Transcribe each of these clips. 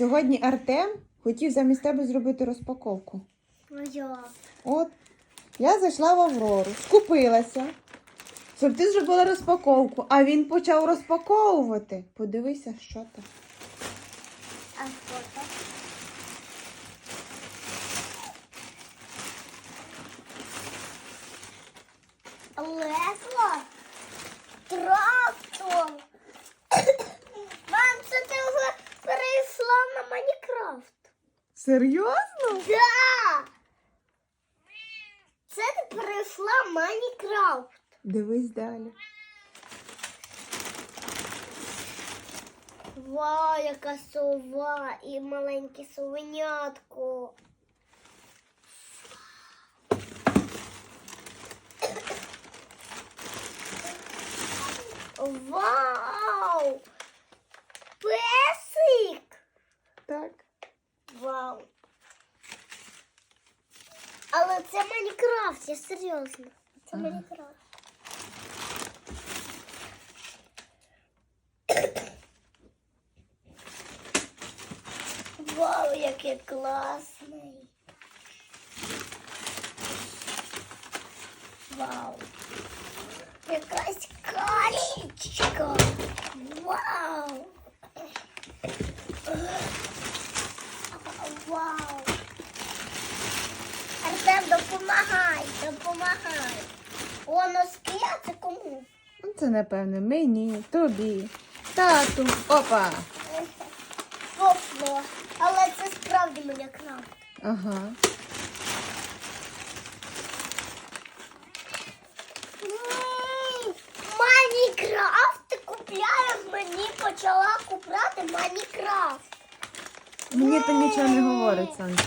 Сьогодні Артем хотів замість тебе зробити розпаковку. Ну я. От, я зайшла в Аврору, скупилася, щоб ти зробила розпаковку, а він почав розпаковувати. Подивися, що там. А що? Серйозно? Да! Це ти перейшла Майнкрафт. Дивись далі. Вау, яка сова і маленьке совенятко. Вау! Песик! Так. Вау! Але це Майнкрафт, я серйозно. Це Ага. Майнкрафт. Вау, який класний. Вау. Вау. Артем, допомагай, допомагай. О, носки, а це кому? Ну, Це, напевне, мені, тобі, тату. Опа. Пошло. Але це справді Майнкрафт. Ага. М, Майнкрафт ти купляєш, мені почала купляти Майнкрафт. Мені то нічого не говорить, Санки.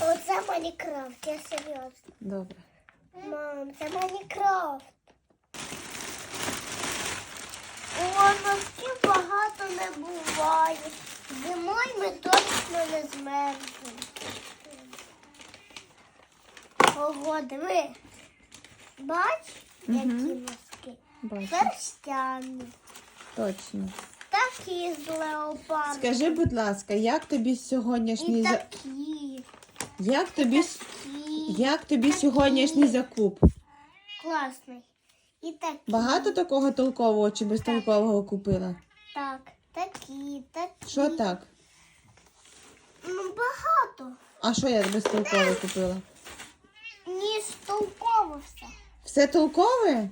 Оце Майнкрафт, я серйозно. Добре. Мам, це Майнкрафт. О, носків багато не буває. Зимою ми точно не змерзнемо. Ого, диви. Бач, які Мгм. носки. Бачу. Перстяні. Точно. Такі з леопардом. Скажи, будь ласка, як тобі сьогоднішній І за... такі. як тобі с- Такі. як тобі сьогоднішній закуп? Класний. І такі. Багато такого толкового чи безтолкового купила? Так, такі, такі. Що так? Ну, багато. А що я безтолково купила? Ні, стовково все. Все толкове?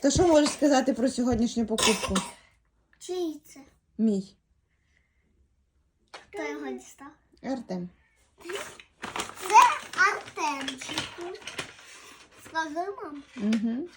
То що можеш сказати про сьогоднішню покупку? Чий це? Мій Хто його дістав? Артем. Це Артемчику. Скажи, мам. Угу.